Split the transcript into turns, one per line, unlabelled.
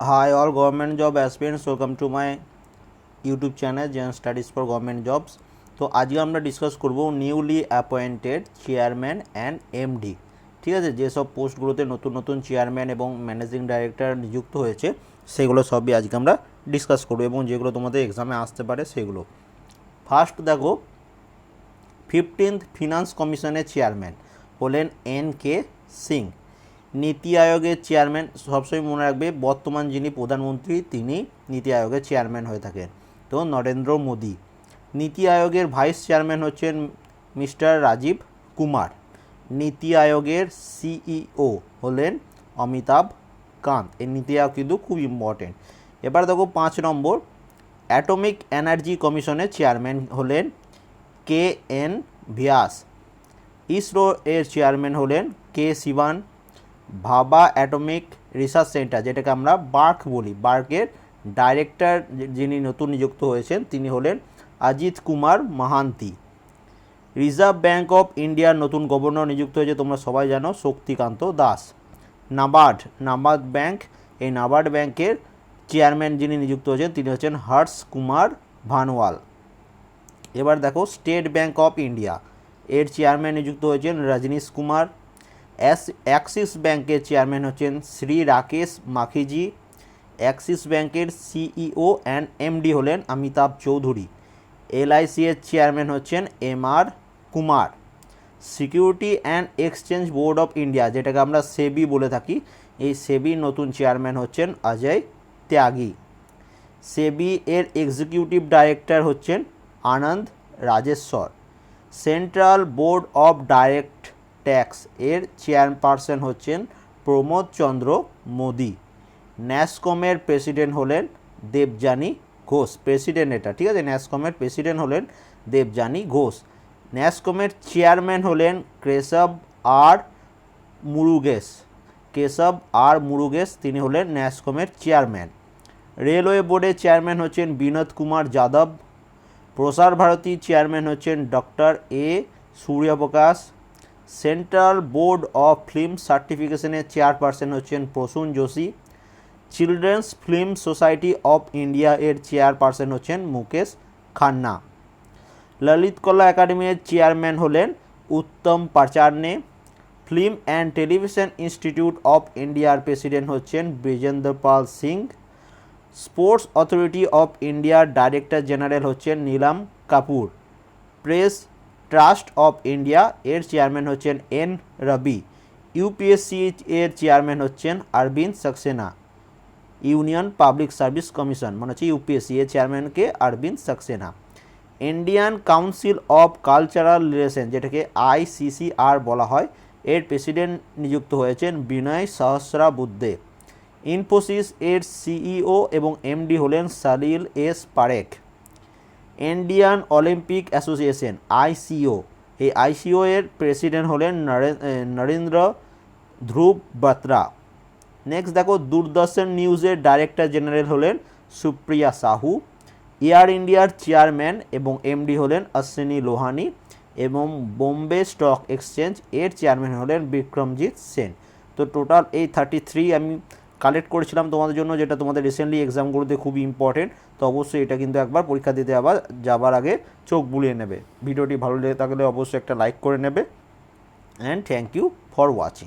Hi, all government job aspirants, welcome to my YouTube channel Gen Studies for government jobs তো আজকে আমরা discuss করব newly appointed chairman and MD ঠিক আছে? যেসব পোস্টগুলোতে নতুন নতুন চেয়ারম্যান এবং ম্যানেজিং ডাইরেক্টর নিযুক্ত হয়েছে সেগুলো সবই আজকে আমরা ডিসকাস করব এবং যেগুলো তোমাদের এক্সামে আসতে পারে সেগুলো। ফার্স্ট দেখো ফিফটিন্থ ফিনান্স কমিশনের চেয়ারম্যান হলেন এন কে সিং নীতি আয়োগের চেয়ারম্যান সবসময় মনে রাখবে, বর্তমান যিনি প্রধানমন্ত্রী, তিনি নীতি আয়োগের চেয়ারম্যান হয়ে থাকেন। তো নরেন্দ্র মোদী। নীতি আয়োগের ভাইস চেয়ারম্যান হচ্ছেন মিস্টার রাজীব কুমার। নীতি আয়োগের সিইও হলেন অমিতাভ কান্ত। এই নীতি আয়োগ কিন্তু খুব ইম্পর্টেন্ট এবার দেখো পাঁচ নম্বর অ্যাটমিক এনার্জি কমিশনের চেয়ারম্যান হলেন কে এন ভিয়াস। ইসরো এর চেয়ারম্যান হলেন কে শিবান ভাবা অ্যাটমিক রিসার্চ সেন্টার, যেটাকে আমরা বার্ক বলি। বার্কের ডাইরেক্টর যিনি নতুন নিযুক্ত হয়েছেন, তিনি হলেন Ajit Kumar Mahanti. Reserve Bank of ইন্ডিয়ার নতুন গভর্নর নিযুক্ত হয়েছে, তোমরা সবাই জানো, Shaktikanta Das. NABARD NABARD bank এই নাবার্ড ব্যাংকের চেয়ারম্যান যিনি নিযুক্ত হয়েছেন, তিনি হচ্ছেন হর্ষ কুমার ভানওয়াল এবার দেখো, স্টেট ব্যাংক অফ ইন্ডিয়া। এর চেয়ারম্যান নিযুক্ত হয়েছেন রজনীশ কুমার অ্যাস অ্যাক্সিস ব্যাংকের চেয়ারম্যান হচ্ছেন শ্রী রাকেশ মাখিজি। অ্যাক্সিস ব্যাংকের সিইও অ্যান্ড এমডি হলেন অমিতাভ চৌধুরী। এলআইসি এর চেয়ারম্যান হচ্ছেন M R Kumar. Security and Exchange Board of India, যেটাকে আমরা সেবি বলে থাকি, এই সেবির নতুন চেয়ারম্যান হচ্ছেন অজয় ত্যাগী। সেবি এর এক্সিকিউটিভ ডাইরেক্টর হচ্ছেন Anand Rajeshwar. Central Board of Direct Tax এর চেয়ারপারসন হচ্ছেন প্রমোদ চন্দ্র মোদি। ন্যাসকমের প্রেসিডেন্ট হলেন দেবযানী ঘোষ। প্রেসিডেন্ট এটা, ঠিক আছে? ন্যাসকমের প্রেসিডেন্ট হলেন দেবযানী ঘোষ। ন্যাসকমের চেয়ারম্যান হলেন কেশব আর মুরুগেশ। কেশব আর মুরুগেশ, তিনি হলেন ন্যাসকমের চেয়ারম্যান। রেলওয়ে বোর্ডের চেয়ারম্যান হচ্ছেন বিনোদ কুমার যাদব। প্রসার ভারতী, চেয়ারম্যান হচ্ছেন doctor A Suryaprakash. Central Board of Film সার্টিফিকেশনের chairperson হচ্ছেন Prasoon Joshi. Children's Film Society of India এর চেয়ারপারসন হচ্ছেন মুকেশ খান্না। ললিত কলা একাডেমির চেয়ারম্যান হলেন Uttam Pacharne. Film and Television Institute of ইন্ডিয়ার প্রেসিডেন্ট হচ্ছেন Brijendra Pal Singh. Sports Authority of ইন্ডিয়ার director general হচ্ছেন Neelam Kapur. Press Trust of India এর chairman হচ্ছেন এন রবি ইউপিএসসি এর চেয়ারম্যান হচ্ছেন Arvind Saxena Union Public Service Commission মানে হচ্ছে ইউপিএসসি এর চেয়ারম্যানকে Arvind Saxena Indian Council of Cultural Relation যেটাকে আইসিসিআর বলা হয়, এর প্রেসিডেন্ট নিযুক্ত হয়েছেন বিনয় সহস্রাবুদ্ধে। ইনফোসিস এর সিইও এবং এমডি হলেন Salil S Parekh. Indian Olympic Association ICO এই আইসিও এর প্রেসিডেন্ট হলেন নরেন্দ্র ধ্রুব বাত্রা। নেক্সট দেখো, দূরদর্শন নিউজের ডাইরেক্টর জেনারেল হলেন সুপ্রিয়া সাহু এয়ার ইন্ডিয়ার চেয়ারম্যান এবং এমডি হলেন অশ্বিনী লোহানি এবং বোম্বে স্টক এক্সচেঞ্জ এর চেয়ারম্যান হলেন বিক্রমজিৎ সেন। তো টোটাল এই থার্টি থ্রি আমি কালেক্ট করেছিলাম তোমাদের জন্য, যেটা তোমাদের রিসেন্টলি এক্সামগুলোতে খুবই ইম্পর্টেন্ট তো অবশ্যই এটা কিন্তু একবার পরীক্ষা দিতে আবার যাবার আগে চোখ বুলিয়ে নেবে। ভিডিওটি ভালো লেগে থাকলে অবশ্যই একটা লাইক করে নেবে। And thank you for watching